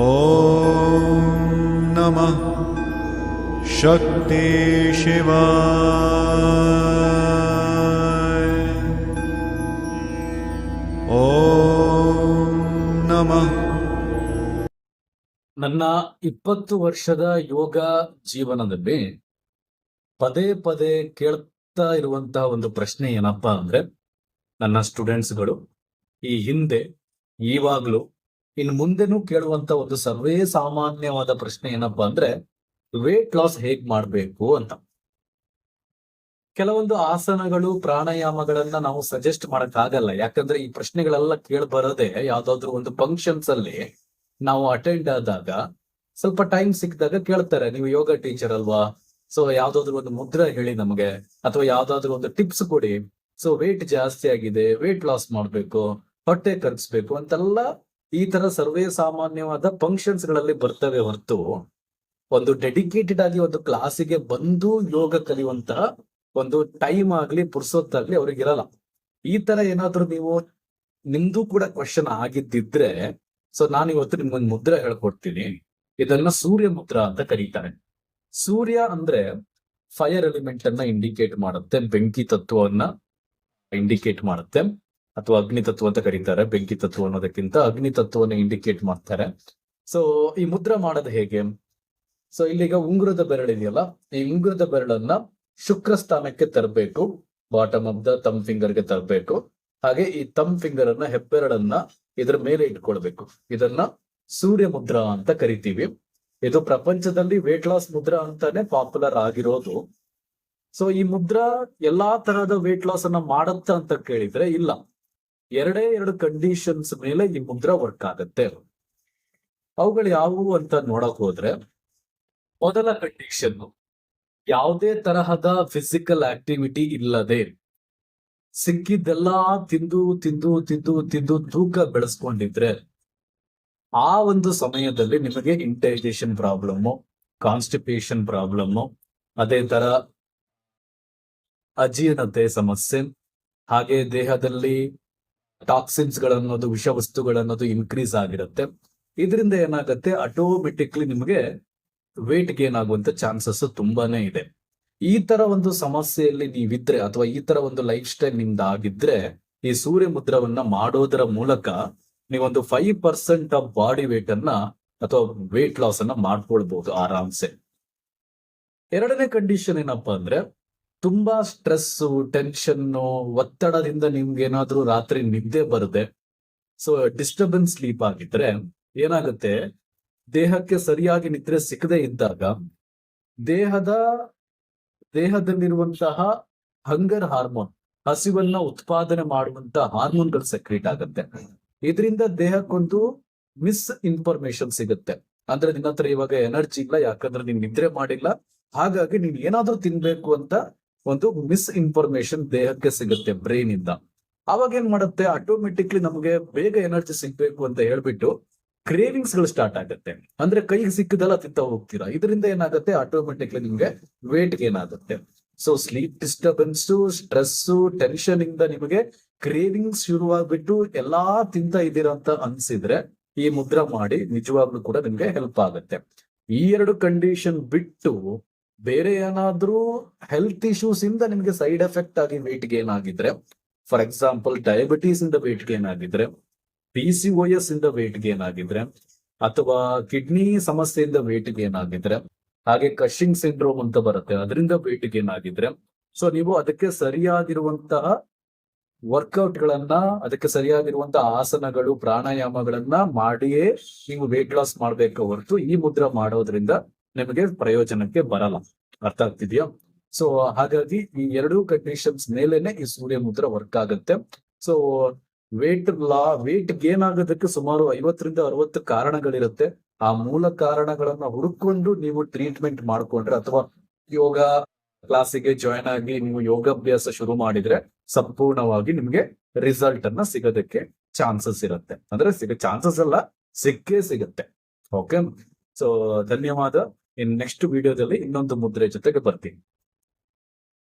ॐ नमः शक्ति शिवाय ॐ नमः ನನ್ನ ಇಪ್ಪತ್ತು ವರ್ಷದ ಯೋಗ ಜೀವನದಲ್ಲಿ ಪದೇ ಪದೇ ಕೇಳ್ತಾ ಇರುವಂತಹ ಒಂದು ಪ್ರಶ್ನೆ ಏನಪ್ಪಾ ಅಂದ್ರೆ ನನ್ನ ಸ್ಟೂಡೆಂಟ್ಸ್ಗಳು ಈ ಹಿಂದೆ ಈವಾಗ್ಲೂ ಇನ್ನು ಮುಂದೆನೂ ಕೇಳುವಂತ ಒಂದು ಸರ್ವೇ ಸಾಮಾನ್ಯವಾದ ಪ್ರಶ್ನೆ ಏನಪ್ಪಾ ಅಂದ್ರೆ ವೇಟ್ ಲಾಸ್ ಹೇಗ್ ಮಾಡ್ಬೇಕು ಅಂತ. ಕೆಲವೊಂದು ಆಸನಗಳು, ಪ್ರಾಣಾಯಾಮಗಳನ್ನ ನಾವು ಸಜೆಸ್ಟ್ ಮಾಡಕ್ ಆಗಲ್ಲ ಯಾಕಂದ್ರೆ ಈ ಪ್ರಶ್ನೆಗಳೆಲ್ಲ ಕೇಳಿ ಬರದೆ ಯಾವ್ದಾದ್ರು ಒಂದು ಫಂಕ್ಷನ್ಸ್ ಅಲ್ಲಿ ನಾವು ಅಟೆಂಡ್ ಆದಾಗ ಸ್ವಲ್ಪ ಟೈಮ್ ಸಿಕ್ಕಿದಾಗ ಕೇಳ್ತಾರೆ. ನೀವು ಯೋಗ ಟೀಚರ್ ಅಲ್ವಾ? ಸೊ ಯಾವ್ದಾದ್ರು ಒಂದು ಮುದ್ರ ಹೇಳಿ ನಮಗೆ. ಅಥವಾ ಯಾವ್ದಾದ್ರು ಒಂದು ಟಿಪ್ಸ್ ಕೊಡಿ. ಸೊ ವೇಟ್ ಜಾಸ್ತಿ ಆಗಿದೆ ವೇಟ್ ಲಾಸ್ ಮಾಡ್ಬೇಕು, ಹೊಟ್ಟೆ ಕರ್ಗಿಸ್ಬೇಕು ಅಂತೆಲ್ಲ ಈ ತರ ಸರ್ವೇ ಸಾಮಾನ್ಯವಾದ ಫಂಕ್ಷನ್ಸ್ಗಳಲ್ಲಿ ಬರ್ತವೆ ಹೊರತು ಒಂದು ಡೆಡಿಕೇಟೆಡ್ ಆಗಿ ಒಂದು ಕ್ಲಾಸಿಗೆ ಬಂದು ಯೋಗ ಕಲಿಯುವಂತ ಒಂದು ಟೈಮ್ ಆಗ್ಲಿ ಪುರ್ಸೊತ್ತಾಗ್ಲಿ ಅವ್ರಿಗೆ ಇರಲ್ಲ. ಈ ತರ ಏನಾದ್ರೂ ನೀವು ನಿಮ್ದು ಕೂಡ ಕ್ವಶನ್ ಆಗಿದ್ದಿದ್ರೆ ಸೊ ನಾನು ಇವತ್ತು ನಿಮ್ಗೊಂದು ಮುದ್ರೆ ಹೇಳ್ಕೊಡ್ತೀನಿ. ಇದನ್ನ ಸೂರ್ಯ ಮುದ್ರ ಅಂತ ಕರೀತಾರೆ. ಸೂರ್ಯ ಅಂದ್ರೆ ಫೈರ್ ಎಲಿಮೆಂಟ್ ಅನ್ನ ಇಂಡಿಕೇಟ್ ಮಾಡುತ್ತೆ, ಬೆಂಕಿ ತತ್ವವನ್ನ ಇಂಡಿಕೇಟ್ ಮಾಡುತ್ತೆ. ಅಥವಾ ಅಗ್ನಿ ತತ್ವ ಅಂತ ಕರೀತಾರೆ, ಬೆಂಕಿ ತತ್ವ ಅನ್ನೋದಕ್ಕಿಂತ ಅಗ್ನಿ ತತ್ವವನ್ನು ಇಂಡಿಕೇಟ್ ಮಾಡ್ತಾರೆ. ಸೊ ಈ ಮುದ್ರ ಮಾಡೋದು ಹೇಗೆ? ಸೊ ಇಲ್ಲಿಗ ಉಂಗುರದ ಬೆರಳಿದೆಯಲ್ಲ ಈ ಉಂಗುರದ ಬೆರಳನ್ನ ಶುಕ್ರ ಸ್ಥಾನಕ್ಕೆ ತರಬೇಕು ಬಾಟಮ್ ಆಫ್ ದ ತಮ್ ಫಿಂಗರ್ಗೆ ತರಬೇಕು. ಹಾಗೆ ಈ ತಮ್ ಫಿಂಗರ್ ಅನ್ನ ಹೆಬ್ಬೆರಳನ್ನ ಇದರ ಮೇಲೆ ಇಟ್ಕೊಳ್ಬೇಕು. ಇದನ್ನ ಸೂರ್ಯ ಮುದ್ರಾ ಅಂತ ಕರಿತೀವಿ. ಇದು ಪ್ರಪಂಚದಲ್ಲಿ ವೇಟ್ ಲಾಸ್ ಮುದ್ರಾ ಅಂತಾನೆ ಪಾಪ್ಯುಲರ್ ಆಗಿರೋದು. ಸೊ ಈ ಮುದ್ರಾ ಎಲ್ಲಾ ತರಹದ ವೇಟ್ ಲಾಸ್ ಅನ್ನ ಮಾಡತ್ತ ಅಂತ ಕೇಳಿದ್ರೆ ಇಲ್ಲ. ಎರಡೇ ಎರಡು ಕಂಡೀಷನ್ಸ್ ಮೇಲೆ ಈ ಮುದ್ರ ವರ್ಕ್ ಆಗತ್ತೆ. ಅವುಗಳು ಯಾವುವು ಅಂತ ನೋಡಕ್ ಹೋದ್ರೆ, ಮೊದಲ ಕಂಡೀಷನ್ ಯಾವುದೇ ತರಹದ ಫಿಸಿಕಲ್ ಆಕ್ಟಿವಿಟಿ ಇಲ್ಲದೆ ಸಿಕ್ಕಿದ್ದೆಲ್ಲಾ ತಿಂದು ತಿಂದು ತಿಂದು ತಿಂದು ತೂಕ ಬೆಳೆಸ್ಕೊಂಡಿದ್ರೆ, ಆ ಒಂದು ಸಮಯದಲ್ಲಿ ನಿಮಗೆ ಇಂಟೈಜೇಷನ್ ಪ್ರಾಬ್ಲಮ್ಮು ಕಾನ್ಸ್ಟಿಪೇಷನ್ ಪ್ರಾಬ್ಲಮ್ಮು ಅದೇ ತರ ಅಜೀರ್ಣತೆ ಸಮಸ್ಯೆ, ಹಾಗೆ ದೇಹದಲ್ಲಿ ಟಾಕ್ಸಿನ್ಸ್ ಗಳನ್ನೋದು ವಿಷವಸ್ತುಗಳನ್ನೋದು ಇನ್ಕ್ರೀಸ್ ಆಗಿರುತ್ತೆ. ಇದರಿಂದ ಏನಾಗುತ್ತೆ? ಆಟೋಮೆಟಿಕ್ಲಿ ನಿಮಗೆ ವೇಟ್ ಗೇನ್ ಆಗುವಂತ ಚಾನ್ಸಸ್ ತುಂಬಾನೇ ಇದೆ. ಈ ತರ ಒಂದು ಸಮಸ್ಯೆಯಲ್ಲಿ ನೀವಿದ್ರೆ ಅಥವಾ ಈ ತರ ಒಂದು ಲೈಫ್ ಸ್ಟೈಲ್ ನಿಮ್ದು ಆಗಿದ್ರೆ, ಈ ಸೂರ್ಯ ಮುದ್ರವನ್ನ ಮಾಡೋದರ ಮೂಲಕ ನೀವೊಂದು five percent of body weight ಅನ್ನ ಅಥವಾ ವೇಟ್ ಲಾಸ್ ಅನ್ನ ಮಾಡ್ಕೊಳ್ಬಹುದು ಆರಾಮ್ಸೆ. ಎರಡನೇ ಕಂಡೀಷನ್ ಏನಪ್ಪಾ ಅಂದ್ರೆ ತುಂಬಾ ಸ್ಟ್ರೆಸ್ ಟೆನ್ಷನ್ ಒತ್ತಡದಿಂದ ನಿಮ್ಗೆ ಏನಾದ್ರೂ ರಾತ್ರಿ ನಿದ್ದೆ ಬರದೆ, ಸೊ, ಡಿಸ್ಟರ್ಬೆನ್ಸ್ ಸ್ಲೀಪ್ ಆಗಿದ್ರೆ ಏನಾಗುತ್ತೆ? ದೇಹಕ್ಕೆ ಸರಿಯಾಗಿ ನಿದ್ರೆ ಸಿಕ್ಕದೆ ಇದ್ದಾಗ, ದೇಹದ, ದೇಹದಲ್ಲಿರುವಂತಹ ಹಂಗರ್ ಹಾರ್ಮೋನ್, ಹಸಿವನ್ನ ಉತ್ಪಾದನೆ ಮಾಡುವಂತ ಹಾರ್ಮೋನ್ಗಳು ಸೆಕ್ರೇಟ್ ಆಗುತ್ತೆ. ಇದರಿಂದ ದೇಹಕ್ಕೊಂದು ಮಿಸ್ ಇನ್ಫಾರ್ಮೇಶನ್ ಸಿಗುತ್ತೆ. ಅಂದ್ರೆ ನಿನ್ನ ಇವಾಗ ಎನರ್ಜಿ ಇಲ್ಲ, ಯಾಕಂದ್ರೆ ನೀನ್ ನಿದ್ರೆ ಮಾಡಿಲ್ಲ. ಹಾಗಾಗಿ ನೀನ್ ಏನಾದ್ರೂ ತಿನ್ಬೇಕು ಅಂತ ಒಂದು ಮಿಸ್ ಇನ್ಫಾರ್ಮೇಶನ್ ದೇಹಕ್ಕೆ ಸಿಗುತ್ತೆ ಬ್ರೈನ್ ಇಂದ. ಅವಾಗ ಏನ್ ಮಾಡುತ್ತೆ? ಆಟೋಮೆಟಿಕ್ಲಿ ನಮಗೆ ಬೇಗ ಎನರ್ಜಿ ಸಿಗ್ಬೇಕು ಅಂತ ಹೇಳ್ಬಿಟ್ಟು ಕ್ರೇವಿಂಗ್ಸ್ಗಳು ಸ್ಟಾರ್ಟ್ ಆಗುತ್ತೆ. ಅಂದ್ರೆ ಕೈಗೆ ಸಿಕ್ಕದೆಲ್ಲ ತಿಂತ ಹೋಗ್ತೀರಾ? ಇದರಿಂದ ಏನಾಗುತ್ತೆ? ಆಟೋಮೆಟಿಕ್ಲಿ ನಿಮ್ಗೆ ವೇಟ್ ಗೇನ್ ಆಗುತ್ತೆ. So sleep disturbance stress tension ಇಂದ ನಿಮಗೆ ಕ್ರೇವಿಂಗ್ಸ್ ಶುರುವಾಗ್ಬಿಟ್ಟು ಎಲ್ಲಾ ತಿಂತ ಇದ್ದೀರಾ ಅಂತ ಅನ್ಸಿದ್ರೆ ಈ ಮುದ್ರ ಮಾಡಿ ನಿಜವಾಗ್ಲೂ ಕೂಡ ನಿಮ್ಗೆ ಹೆಲ್ಪ್ ಆಗುತ್ತೆ. ಈ ಎರಡು ಕಂಡೀಷನ್ ಬಿಟ್ಟು ಬೇರೆ ಏನಾದ್ರೂ ಹೆಲ್ತ್ ಇಶ್ಯೂಸ್ ಇಂದ ನಿಮ್ಗೆ ಸೈಡ್ ಎಫೆಕ್ಟ್ ಆಗಿ ವೇಟ್ ಗೇನ್ ಆಗಿದ್ರೆ ಫಾರ್ ಎಕ್ಸಾಂಪಲ್ ಡಯಾಬಿಟೀಸ್ ಇಂದ ವೇಟ್ ಗೇನ್ ಆಗಿದ್ರೆ ಪಿ ಸಿ ಓ ಎಸ್ ಇಂದ ವೇಟ್ ಗೇನ್ ಆಗಿದ್ರೆ, ಅಥವಾ ಕಿಡ್ನಿ ಸಮಸ್ಯೆಯಿಂದ ವೇಟ್ ಗೇನ್ ಆಗಿದ್ರೆ, ಹಾಗೆ ಕಶಿಂಗ್ ಸಿಂಡ್ರೋಮ್ ಅಂತ ಬರುತ್ತೆ, ಅದರಿಂದ ವೇಟ್ ಗೇನ್ ಆಗಿದ್ರೆ ಸೊ ನೀವು ಅದಕ್ಕೆ ಸರಿಯಾಗಿರುವಂತಹ ವರ್ಕೌಟ್ ಗಳನ್ನ, ಅದಕ್ಕೆ ಸರಿಯಾಗಿರುವಂತಹ ಆಸನಗಳು, ಪ್ರಾಣಾಯಾಮಗಳನ್ನ ಮಾಡಿಯೇ ನೀವು ವೇಟ್ ಲಾಸ್ ಮಾಡ್ಬೇಕು ಹೊರತು ಈ ಮುದ್ರ ಮಾಡೋದ್ರಿಂದ ನಿಮಗೆ ಪ್ರಯೋಜನಕ್ಕೆ ಬರಲ್ಲ. ಅರ್ಥ ಆಗ್ತಿದ್ಯಾ? ಸೊ ಹಾಗಾಗಿ ಈ ಎರಡೂ ಕಂಡೀಷನ್ಸ್ ಮೇಲೆನೆ ಈ ಸೂರ್ಯ ಮುದ್ರ ವರ್ಕ್ ಆಗುತ್ತೆ. ಸೊ ವೇಟ್ ಲಾ ವೇಟ್ ಗೇನ್ ಆಗೋದಕ್ಕೆ ಸುಮಾರು ಐವತ್ತರಿಂದ ಅರವತ್ತು ಕಾರಣಗಳಿರುತ್ತೆ. ಆ ಮೂಲ ಕಾರಣಗಳನ್ನ ಹುಡುಕೊಂಡು ನೀವು ಟ್ರೀಟ್ಮೆಂಟ್ ಮಾಡ್ಕೊಂಡ್ರೆ ಅಥವಾ ಯೋಗ ಕ್ಲಾಸಿಗೆ ಜಾಯ್ನ್ ಆಗಿ ನೀವು ಯೋಗಾಭ್ಯಾಸ ಶುರು ಮಾಡಿದ್ರೆ ಸಂಪೂರ್ಣವಾಗಿ ನಿಮ್ಗೆ ರಿಸಲ್ಟ್ ಅನ್ನ ಸಿಗೋದಕ್ಕೆ ಚಾನ್ಸಸ್ ಇರುತ್ತೆ. ಅಂದ್ರೆ ಸಿಗ ಚಾನ್ಸಸ್ ಅಲ್ಲ ಸಿಕ್ಕೇ ಸಿಗುತ್ತೆ. ಓಕೆ ಸೊ ಧನ್ಯವಾದ. ಇನ್ ನೆಕ್ಸ್ಟ್ ವಿಡಿಯೋದಲ್ಲಿ ಇನ್ನೊಂದು ಮುದ್ರೆ ಜೊತೆಗೆ ಬರ್ತೀನಿ.